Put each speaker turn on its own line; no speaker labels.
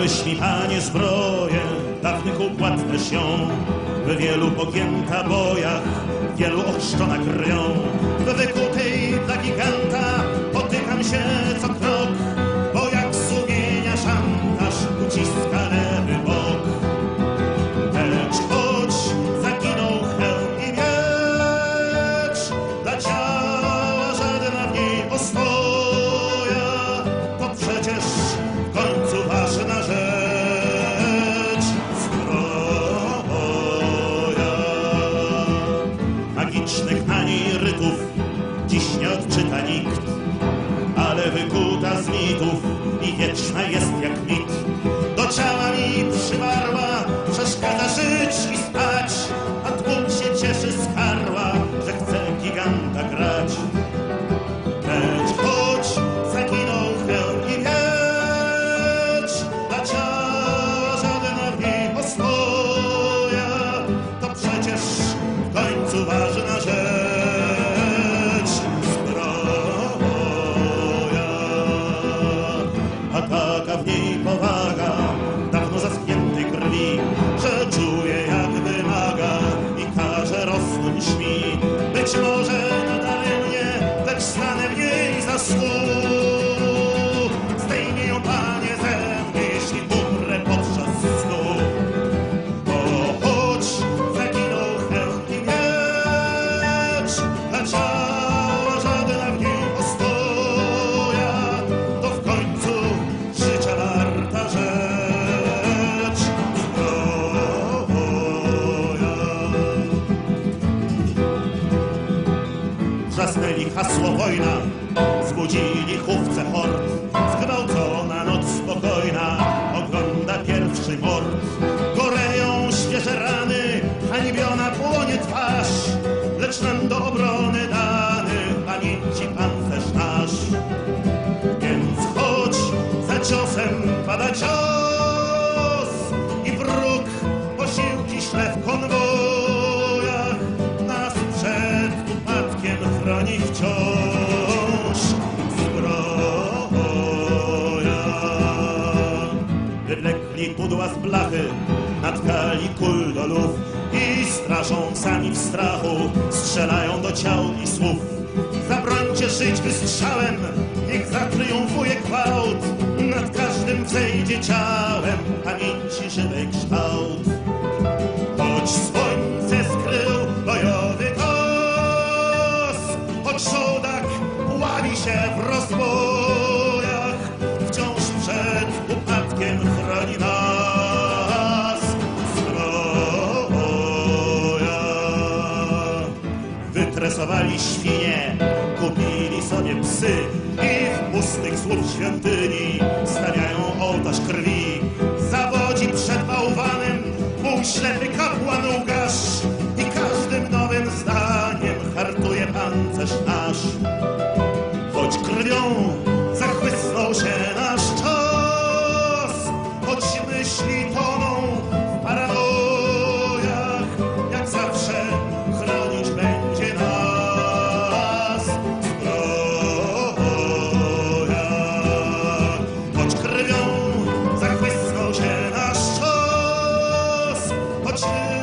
Dałeś mi, panie, zbroję, dawnych układ też ją. W wielu pogięta bojach, wielu ochrzczona krwią. W wykutej dla giganta ale wykuta z mitów i wieczna jest jak mit. Do ciała mi przywarła, przeszkadza żyć i spać, a tłum się cieszy z że chce giganta grać. Lecz choć zaginął hełm i miecz, dla ciała żadna w niej to przecież w końcu ważna a taka w niej powaga, dawno zaschniętej krwi, że czuje jak wymaga i każe rosnąć mi. Wrzasnęli hasło wojna, zbudzili chówce hord. Zgwałcona noc spokojna, ogląda pierwszy mord. Pudła z blachy, natkali kul do luf i straszą sami w strachu, strzelają do ciał i słów. Zabrońcie żyć wystrzałem, niech zatriumfuje gwałt, nad każdym wzejdzie ciałem pamięci żywej kształt. Choć słońce skrył bojowy kos, choć szołdak łami się w rozbojach, wciąż przed Bogiem chroni nas zbroja. Wytresowali świnie, kupili sobie psy i w pustych słów świątyni stawiają ołtarz krwi. Zawodzi przed bałwanem ślepy kapłan Łukasz i każdym nowym zdaniem hartuje pancerz nasz. But you